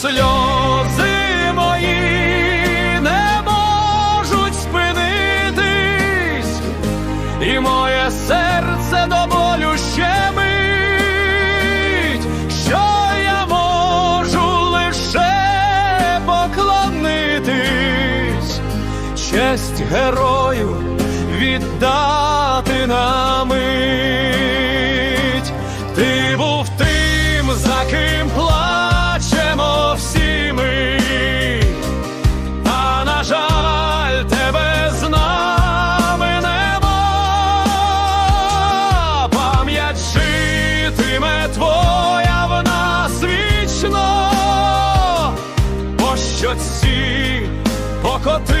Сльози мої не можуть спинитись, і моє серце до болю щемить, що я можу лише поклонитись, честь герою віддати на. Ти був тим, за ким житиме твоя в нас вічно, по щоці покоти